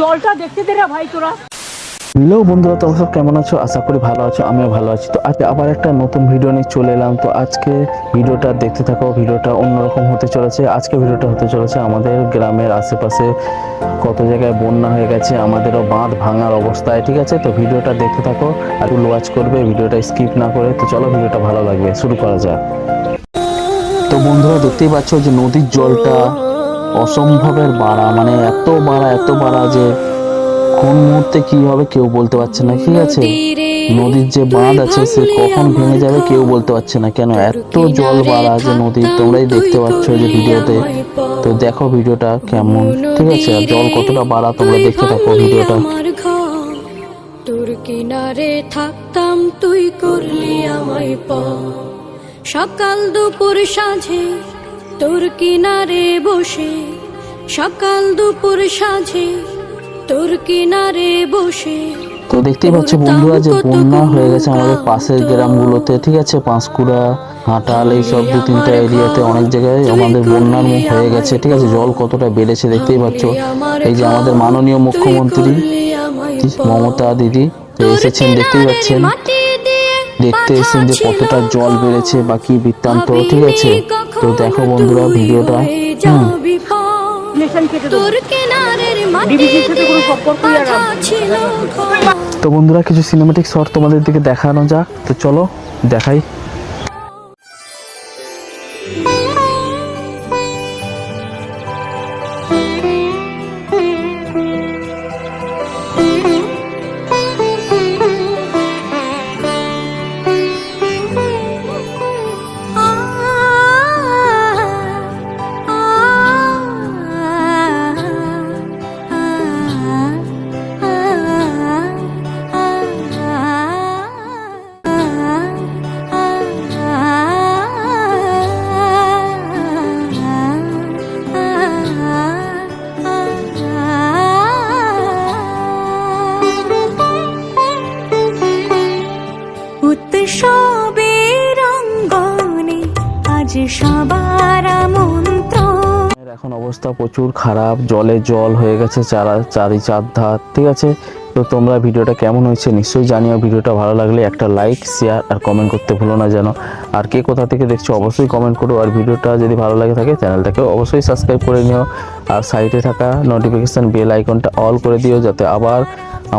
জলটা দেখতে দে ভাই তোরা। হ্যালো বন্ধুরা, তোমরা সব কেমন আছো? আশা করি ভালো আছো, আমিও ভালো আছি। তো আজকে আবার একটা নতুন ভিডিও নিয়ে চলে এলাম। তো আজকে ভিডিওটা দেখতে থাকো ভিডিওটা অন্যরকম হতে চলেছে। আজকে ভিডিওটা হতে চলেছে আমাদের গ্রামের আশেপাশে কত জায়গায় বন্যা হয়ে গেছে, আমাদেরও বাঁধ ভাঙার অবস্থায়, ঠিক আছে? তো ভিডিওটা দেখতে থাকো, আর ওয়াচ করবে ভিডিওটা স্কিপ না করে। তো চলো ভিডিওটা ভালো লাগবে, শুরু করা যাক। তো বন্ধুরা, দেখতেই পাচ্ছ যে নদীর জলটা অসম্ভবের বাড়া মানে এত বাড়া এত বাড়া যে কোন মুহূর্তে কি হবে কেউ বলতে পারছে না, ঠিক আছে? নদীর যে বাঁধ আছে, সে কখন ভেঙে যাবে কেউ বলতে পারছে না। কেন এত জল বাড়া যে নদীর তোমরাই দেখতে পাচ্ছ যে ভিডিওতে। তো দেখো ভিডিওটা কেমন, ঠিক আছে? আর জল কতটা বাড়া, তোমরা দেখতে থাকো ভিডিওটা। তোর কিনারে থাকতাম, তুই করলি আমায় সকাল দুপুর সাঁঝে তোর কিনারে বসে সকাল দুপুর সাঁঝে তোর কিনারে বসে তো দেখতেই পাচ্ছ বন্ধুরা যে বন্যা হয়ে গেছে আমাদের পাশের গ্রামগুলোতে ঠিক আছে? পাঁশকুড়া হাটাল এইসব দু তিনটা এরিয়াতে অনেক জায়গায় আমাদের বন্যার মুখ হয়ে গেছে ঠিক আছে? জল কতটা বেড়েছে দেখতেই পাচ্ছ। এই যে আমাদের মাননীয় মুখ্যমন্ত্রী মমতা দিদি এসেছেন দেখতেই পাচ্ছেন। দেখতে এসেছেন যে কতটা জল বেড়েছে বা কি বৃত্তান্ত ঠিক আছে? তো দেখো বন্ধুরা ভিডিওটা। তো বন্ধুরা কিছু সিনেমাটিক শট তোমাদের দিকে দেখানো যাক। তো চলো দেখাই। উৎসবের অঙ্গনে আজ সবার আমন্ত্রণ। এখন অবস্থা প্রচুর খারাপ, জলে জল হয়ে গেছে, চারা, চারি চার ধার ঠিক আছে? তো তোমরা ভিডিওটা কেমন হয়েছে নিশ্চয়ই জানিও, ভিডিওটা ভালো লাগলে একটা লাইক শেয়ার আর কমেন্ট করতে ভুলো না যেন। আর কে কোথা থেকে দেখছ অবশ্যই কমেন্ট করো, আর ভিডিওটা যদি ভালো লাগে থাকে চ্যানেলটাকে অবশ্যই সাবস্ক্রাইব করে নিও। আর সাইডে থাকা নোটিফিকেশান বেল আইকনটা অল করে দিও, যাতে আবার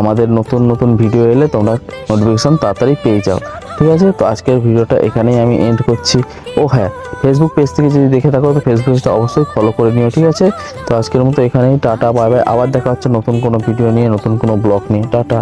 আমাদের নতুন নতুন ভিডিও এলে তোমরা নোটিফিকেশান তাড়াতাড়ি পেয়ে যাও। ঠিক আছে? তো আজকের ভিডিওটা এখানেই আমি এন্ড করছি। ও হ্যাঁ ফেসবুক পেজ থেকে যদি দেখে থাকো, তো ফেসবুক পেজটা অবশ্যই ফলো করে নিও, ঠিক আছে? তো আজকের মতো এখানেই, টাটা বাই বাই আবার দেখা হচ্ছে নতুন কোনো ভিডিও নিয়ে, নতুন কোনো ব্লগ নিয়ে। টাটা।